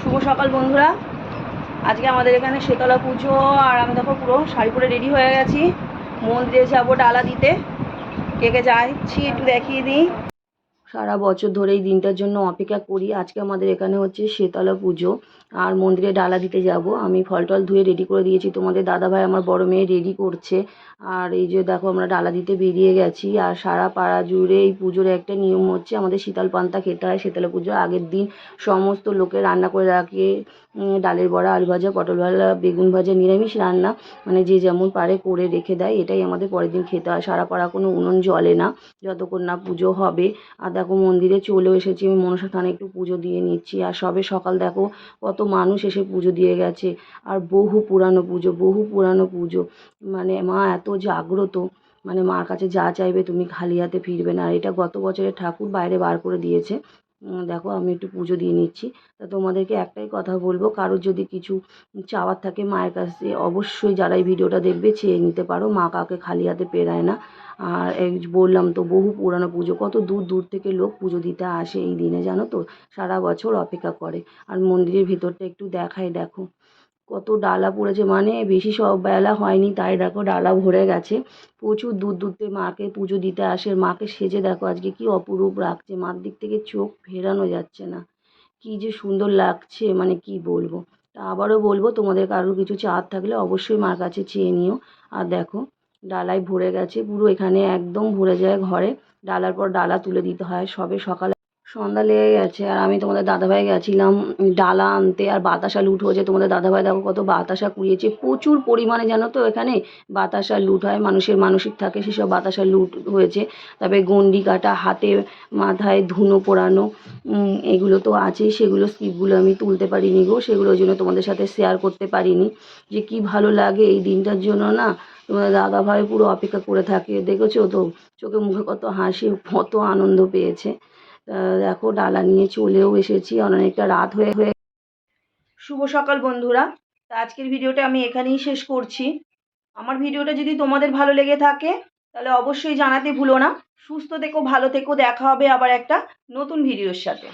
শুভ সকাল বন্ধুরা। আজকে আমাদের এখানে শীতলা পুজো আর আমি দেখো পুরো শাড়ি পরে রেডি হয়ে গেছি। মন্দিরে যাব ডালা দিতে। কে কে যাচ্ছি একটু দেখিয়ে দিই। সারা বছর ধরে এই দিনটার জন্য অপেক্ষা করি। আজকে আমাদের এখানে হচ্ছে শেতলা পুজো আর মন্দিরে ডালা দিতে যাব। আমি ফল টল ধুয়ে রেডি করে দিয়েছি। তোমাদের দাদাভাই আমার বড় মেয়ে রেডি করছে। আর এই যে দেখো আমরা ডালা দিতে বেরিয়ে গেছি। আর সারা পাড়া জুড়ে এই পুজোর একটা নিয়ম হচ্ছে আমাদের শীতল পান্তা খেতে হয়। শীতলা পুজোর আগের দিন সমস্ত লোকে রান্না করে রাখে। ডালের বড়া, আলু ভাজা, পটল ভাজা, বেগুন ভাজা, নিরামিষ রান্না মানে যে যেমন পারে করে রেখে দেয়, এটাই আমাদের পরের দিন খেতে হয়। সারা পাড়া কোনো উনুন জ্বলে না, যতক্ষণ না পুজো হবে। আর দেখো মন্দিরে চলেও এসেছি, আমি মনসা একটু পুজো দিয়ে নিচ্ছি। আর সবে সকাল দেখো, কত মানুষ এসে পুজো দিয়ে গেছে। আর বহু পুরানো পুজো, বহু পুরানো পুজো। মানে মা এত জাগ্রত মানে মার কাছে যা চাইবে তুমি খালি হাতে ফিরবে না। আর এটা গত বছরের ঠাকুর বাইরে বার করে দিয়েছে। দেখো আমি একটু পুজো দিয়ে নিচ্ছি। তা তোমাদেরকে একটাই কথা বলব, কারোর যদি কিছু চাওয়ার থাকে মায়ের কাছে, অবশ্যই যারা এই ভিডিওটা দেখবে চেয়ে নিতে পারো। মা কাউকে খালি হাতে পেরায় না। আর এই বললাম তো, বহু পুরানো পুজো, কত দূর দূর থেকে লোক পুজো দিতে আসে এই দিনে জানো তো? সারা বছর অপেক্ষা করে। আর মন্দিরের ভেতরটা একটু দেখায় দেখো। কত ডালা পড়েছে মানে বেশি সব বেলা হয়নি, তাই দেখো ডালা ভরে গেছে। প্রচুর দূর দূর থেকে মাকে পুজো দিতে আসে মাকে সেজে দেখো আজকে কি অপরূপ লাগছে, মার দিক থেকে চোখ ফেরানো যাচ্ছে না। কি যে সুন্দর লাগছে মানে কি বলব। তা আবারও বলব, তোমাদের কারোর কিছু চাওয়ার থাকলে অবশ্যই মার কাছে চেয়ে নিও। আর দেখো ডালায় ভরে গেছে, পুরো এখানে একদম ভরে যায় ঘরে। ডালার পর ডালা তুলে দিতে হয়, সবে সকালে সন্ধ্যা লেগে গেছে। আর আমি তোমাদের দাদাভাই গেছিলাম, ডালা আনতে। আর বাতাসা লুট হয়েছে। তোমাদের দাদাভাই দেখো কত বাতাসা কুড়িয়েছে। প্রচুর পরিমাণে জানো তো এখানে বাতাসা লুট হয়। মানুষের মানসিক থাকে, সেসব বাতাসা লুট হয়েছে। তারপরে গন্ডি কাটা, হাতে মাথায় ধুনো পোড়ানো এগুলো তো আছেই সেগুলো স্লিপগুলো আমি তুলতে পারিনি গো। সেগুলো ওই জন্য তোমাদের সাথে শেয়ার করতে পারিনি। যে কি ভালো লাগে এই দিনটার জন্য না? তোমাদের দাদাভাই পুরো অপেক্ষা করে থাকে। দেখেছ তো? চোখে মুখে কত হাসি, কত আনন্দ পেয়েছে। দেখো, ডালা নিয়ে চলেও এসেছি। অনেকটা রাত হয়ে হয়ে শুভ সকাল বন্ধুরা। তা আজকের ভিডিওটা আমি এখানেই শেষ করছি। আমার ভিডিওটা যদি তোমাদের ভালো লেগে থাকে, তাহলে অবশ্যই জানাতে ভুলো না। সুস্থ থেকো, ভালো থেকো। দেখা হবে আবার একটা নতুন ভিডিওর সাথে।